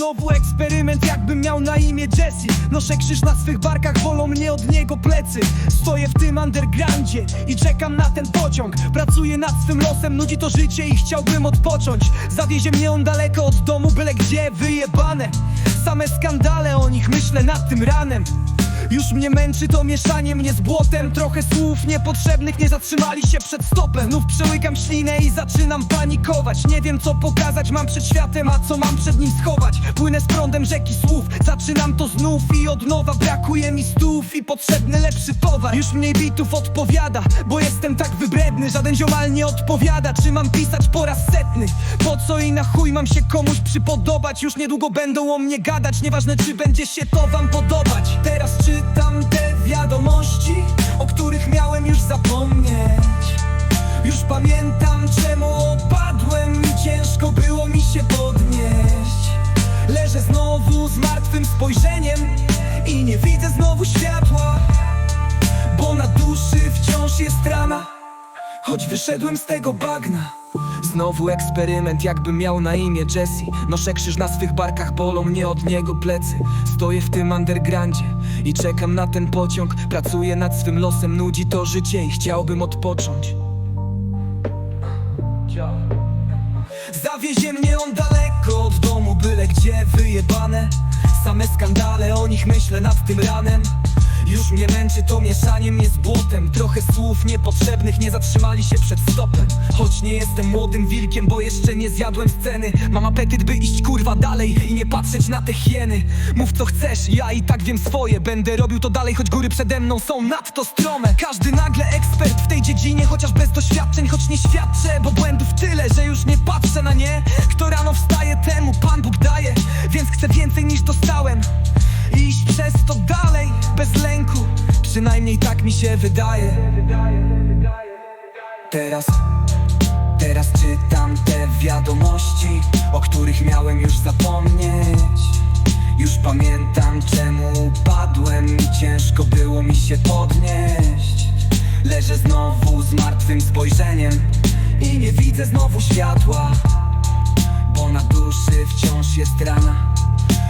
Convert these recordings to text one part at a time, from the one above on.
znowu eksperyment jakbym miał na imię Jesse. Noszę krzyż na swych barkach, bolą mnie od niego plecy. Stoję w tym undergroundzie i czekam na ten pociąg. Pracuję nad swym losem, nudzi to życie i chciałbym odpocząć. Zawiezie mnie on daleko od domu, byle gdzie wyjebane. Same skandale o nich myślę nad tym ranem już mnie męczy to mieszanie mnie z błotem. Trochę słów niepotrzebnych nie zatrzymali się przed stopem. Znów przełykam ślinę i zaczynam panikować. Nie wiem co pokazać mam przed światem, a co mam przed nim schować. Płynę z prądem rzeki słów, zaczynam to znów i od nowa Brakuje mi stów i potrzebny lepszy towar. Już mniej bitów odpowiada, bo jestem tak wybredny Żaden ziomal nie odpowiada, czy mam pisać po raz setny? Po co i na chuj mam się komuś przypodobać? Już niedługo będą o mnie gadać, nieważne czy będzie się to wam podobać. Teraz czytam te wiadomości, o których miałem już zapomnieć. Już pamiętam czemu opadłem i ciężko było mi się podnieść. Leżę znowu z martwym spojrzeniem i nie widzę znowu światła Bo na duszy wciąż jest rana. Choć wyszedłem z tego bagna Znowu eksperyment, jakbym miał na imię Jesse. Noszę krzyż na swych barkach, bolą mnie od niego plecy. Stoję w tym undergroundzie i czekam na ten pociąg. Pracuję nad swym losem, nudzi to życie i chciałbym odpocząć. Zawiezie mnie on daleko od domu, byle gdzie wyjebane. Same skandale, o nich myślę nad tym ranem. Już mnie męczy to mieszanie mnie z błotem. Trochę słów niepotrzebnych nie zatrzymali się przed stopem nie jestem młodym wilkiem, bo jeszcze nie zjadłem sceny. Mam apetyt, by iść kurwa dalej i nie patrzeć na te hieny. Mów co chcesz, ja i tak wiem swoje. Będę robił to dalej, choć góry przede mną są nadto strome. Każdy nagle ekspert w tej dziedzinie, chociaż bez doświadczeń Choć nie świadczę, bo błędów tyle, że już nie patrzę na nie. Kto rano wstaje, temu Pan Bóg daje Więc chcę więcej niż dostałem. Iść przez to dalej, bez lęku. Przynajmniej tak mi się wydaje. Teraz Teraz czytam te wiadomości, o których miałem już zapomnieć. Już pamiętam czemu upadłem i ciężko było mi się podnieść. Leżę znowu z martwym spojrzeniem i nie widzę znowu światła Bo na duszy wciąż jest rana.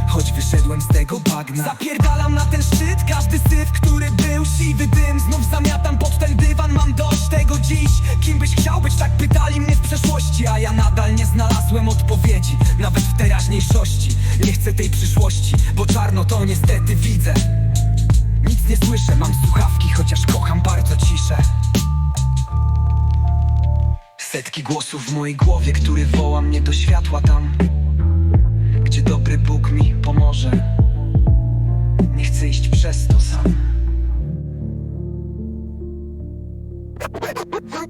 Choć wyszedłem z tego bagna. Zapierdalam na ten szczyt, każdy syf, który A ja nadal nie znalazłem odpowiedzi Nawet w teraźniejszości Nie chcę tej przyszłości, bo czarno to niestety widzę Nic nie słyszę, mam słuchawki, chociaż kocham bardzo ciszę Setki głosów w mojej głowie, który woła mnie do światła tam gdzie dobry Bóg mi pomoże. Nie chcę iść przez to sam.